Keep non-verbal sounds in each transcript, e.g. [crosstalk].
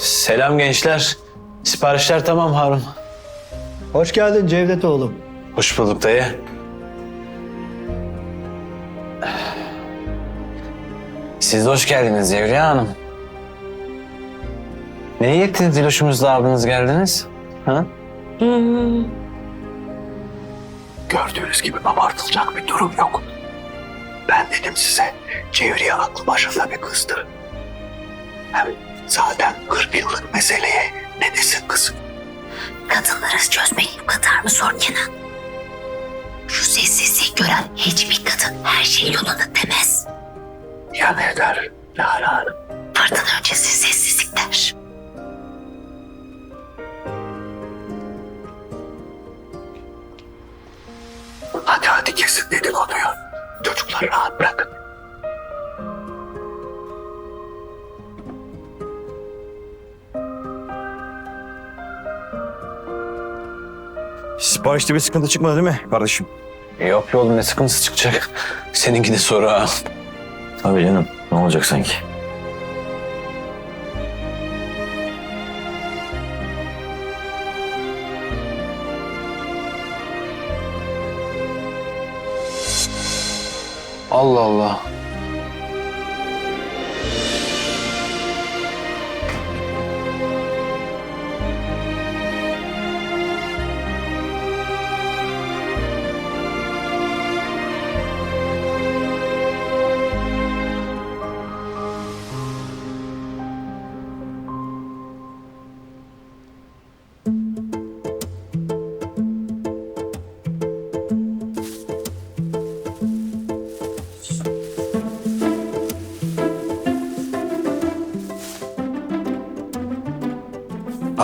Selam gençler. Siparişler tamam Harun. Hoş geldin Cevdet oğlum. Hoş bulduk dayı. Siz de hoş geldiniz Cevriye Hanım. Neye yettiniz Diloş'umuzla abiniz geldiniz? Ha? Gördüğünüz gibi abartılacak bir durum yok. Ben dedim size Cevriye aklı başında bir kızdı. Hem zaten 40 yıllık meseleye ne desin kız? Kadınları çözmek bu kadar mı zor Kenan? Şu sessizliği gören hiçbir kadın her şey yolunda demez. Ya ne der Lara Hanım? Fırtına öncesi sessizlik der. Hadi hadi kesin dedikoduyu. Çocukları rahat bırakın. Siparişte bir sıkıntı çıkmadı değil mi kardeşim? Yok oğlum ne sıkıntısı çıkacak. Seninki de soru ha. Tabii canım. Ne olacak sanki? Allah Allah.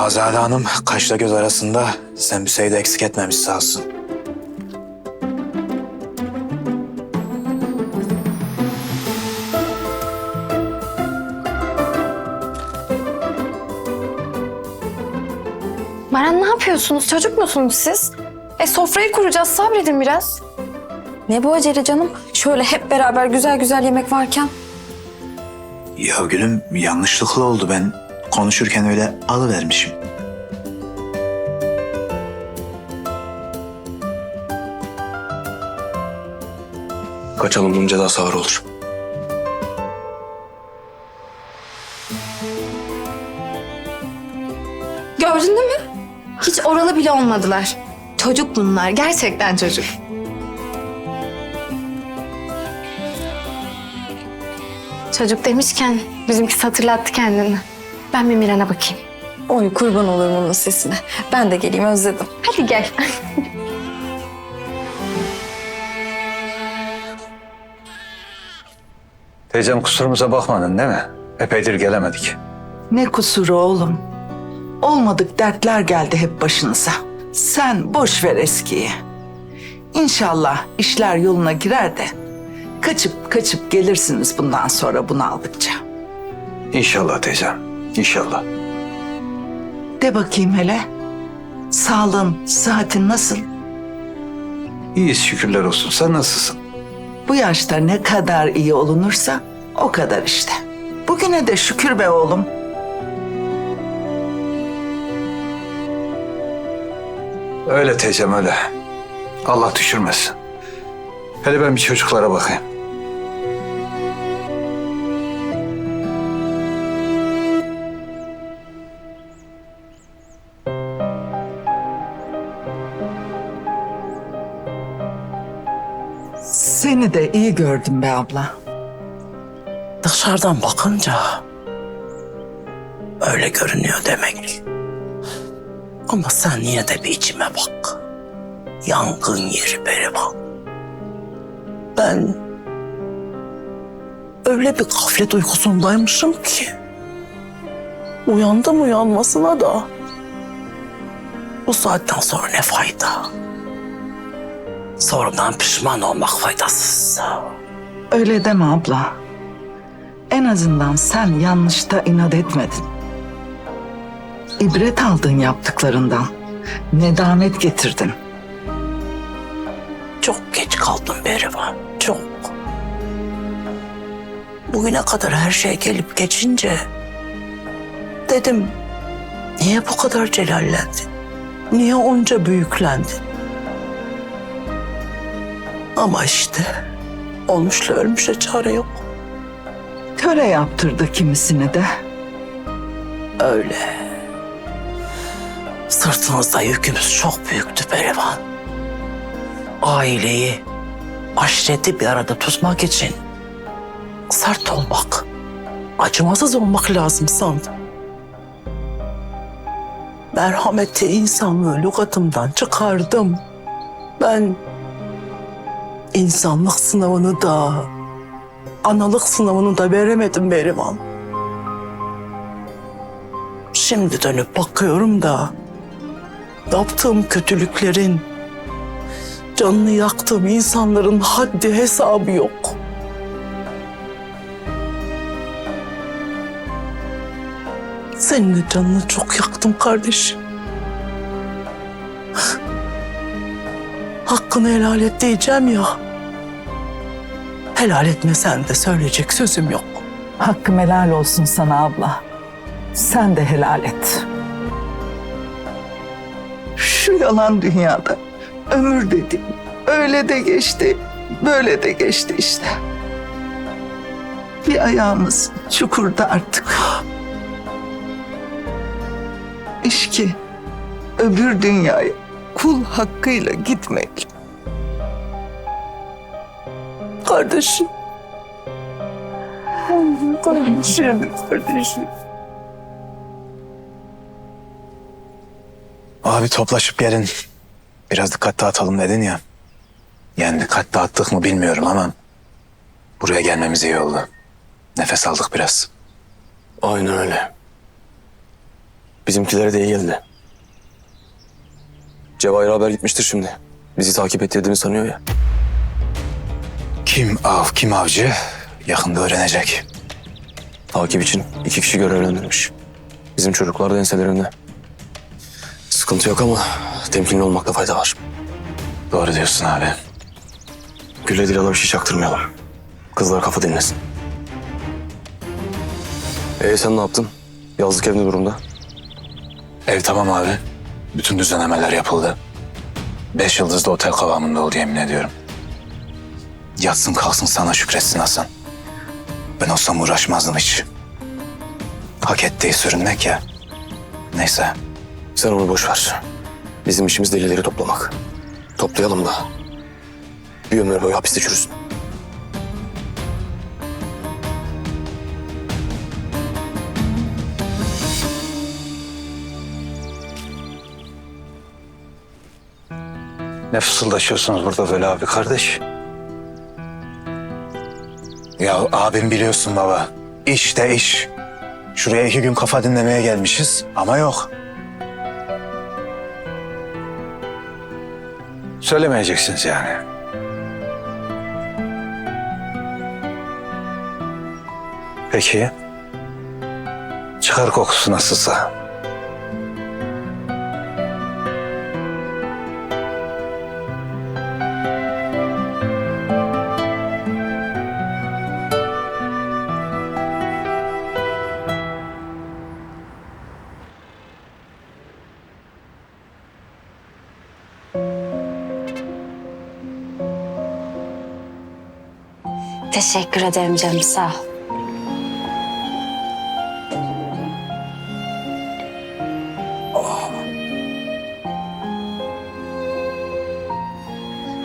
Azade Hanım kaşla göz arasında sen bir şey de eksik etmemiş sağ olsun. Maran ne yapıyorsunuz? Çocuk musunuz siz? E sofrayı kuracağız. Sabredin biraz. Ne bu acele canım? Şöyle hep beraber güzel güzel yemek varken. Ya gülüm yanlışlıkla oldu ben konuşurken öyle alıvermişim. Kaçalım bunun cezası ağır olur. Gördün değil mi? Hiç oralı bile olmadılar. Çocuk bunlar. Gerçekten çocuk. Çocuk demişken bizimki hatırlattı kendini. Ben bir Miran'a bakayım. Oy kurban olurum onun sesine. Ben de geleyim özledim. Hadi gel. [laughs] Teyzem kusurumuza bakmadın değil mi? Epeydir gelemedik. Ne kusuru oğlum? Olmadık dertler geldi hep başınıza. Sen boş ver eskiyi. İnşallah işler yoluna girer de kaçıp kaçıp gelirsiniz bundan sonra bunu aldıkça. İnşallah teyzem. İnşallah. De bakayım hele. Sağlığın, sıhhatin nasıl? İyiyiz şükürler olsun. Sen nasılsın? Bu yaşta ne kadar iyi olunursa o kadar işte. Bugüne de şükür be oğlum. Öyle teyzem öyle. Allah düşürmesin. Hele ben bir çocuklara bakayım. Seni de iyi gördüm be abla. Dışarıdan bakınca öyle görünüyor demek. Ama sen yine de bir içime bak. Yangın yeri Berivan. Ben öyle bir gaflet uykusundaymışım ki. Uyandım uyanmasına da bu saatten sonra ne fayda? Sonradan pişman olmak faydasız. Öyle deme abla. En azından sen yanlışta inat etmedin. İbret aldın yaptıklarından. Nedamet getirdin. Çok geç kaldım Berivan, çok. Bugüne kadar her şey gelip geçince Dedim niye bu kadar celallendin? Niye onca büyüklendin? Ama işte olmuşla ölmüşe çare yok. Töre yaptırdı kimisini de. Öyle. Sırtımızda yükümüz çok büyüktü Perivan. Aileyi, aşireti bir arada tutmak için sert olmak, acımasız olmak lazım sandım. Merhameti insanlığı lügatımdan çıkardım. Ben insanlık sınavını da, analık sınavını da veremedim Berivan. Şimdi dönüp bakıyorum da yaptığım kötülüklerin, canını yaktığım insanların haddi hesabı yok. Senin de canını çok yaktım kardeşim. Hakkını helal et diyeceğim ya. Helal etmesen de söyleyecek sözüm yok. Hakkım helal olsun sana abla. Sen de helal et. Şu yalan dünyada ömür dedi. Öyle de geçti, böyle de geçti işte. Bir ayağımız çukurda artık. İş ki öbür dünyaya kul hakkıyla gitmek. Kardeşim. Kardeşim, kardeşim. Abi toplaşıp gelin. Biraz dikkat dağıtalım dedin ya. Yani dikkat dağıttık mı bilmiyorum ama buraya gelmemiz iyi oldu. Nefes aldık biraz. Aynen öyle. Bizimkilere de iyi geldi. Cevahir haber gitmiştir şimdi. Bizi takip ettirdiğini sanıyor ya. Kim av, kim avcı yakında öğrenecek. Takip için iki kişi görevlendirmiş. Bizim çocuklar da enselerinde. Sıkıntı yok ama temkinli olmakta fayda var. Doğru diyorsun abi. Gülle Dilan'a bir şey çaktırmayalım. Kızlar kafa dinlesin. Ee sen ne yaptın? Yazlık ev ne durumda? Ev tamam abi. Bütün düzenlemeler yapıldı. Beş yıldızlı otel kıvamında oldu yemin ediyorum. Yatsın kalksın sana şükretsin Hasan. Ben olsam uğraşmazdım hiç. Hak ettiği sürünmek ya. Neyse. Sen onu boş ver. Bizim işimiz delilleri toplamak. Toplayalım da. Bir ömür boyu hapiste çürüsün. Ne fısıldaşıyorsunuz burada böyle abi kardeş? Ya abim biliyorsun baba. İş de iş. Şuraya iki gün kafa dinlemeye gelmişiz ama yok. Söylemeyeceksiniz yani. Peki. Çıkar kokusu nasılsa. Teşekkür ederim canım sağ ol.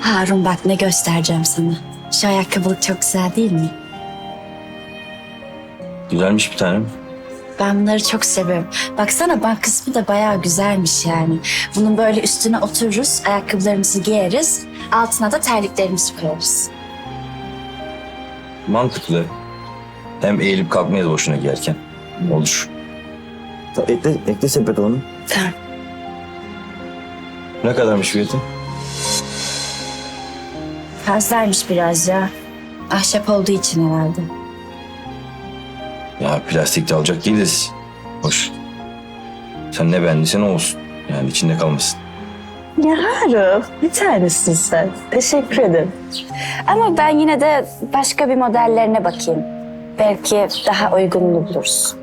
Harun bak ne göstereceğim sana. Şu ayakkabılık çok güzel değil mi? Güzelmiş bir tanem. Ben bunları çok seviyorum. Baksana bak kısmı da bayağı güzelmiş yani. Bunun böyle üstüne otururuz, ayakkabılarımızı giyeriz. Altına da terliklerimizi koyarız. Mantıklı. Hem eğilip kalkmayız boşuna giyerken. Olur. Ekle, ekle sepete onu. Tamam. Ne kadarmış fiyatı? Fazlaymış biraz ya. Ahşap olduğu için herhalde. Ya plastik de alacak değiliz. Hoş. Sen ne beğendiysen o olsun. Yani içinde kalmasın. Ya Harun bir tanesin sen. Teşekkür ederim. Ama ben yine de başka bir modellerine bakayım. Belki daha uygununu buluruz.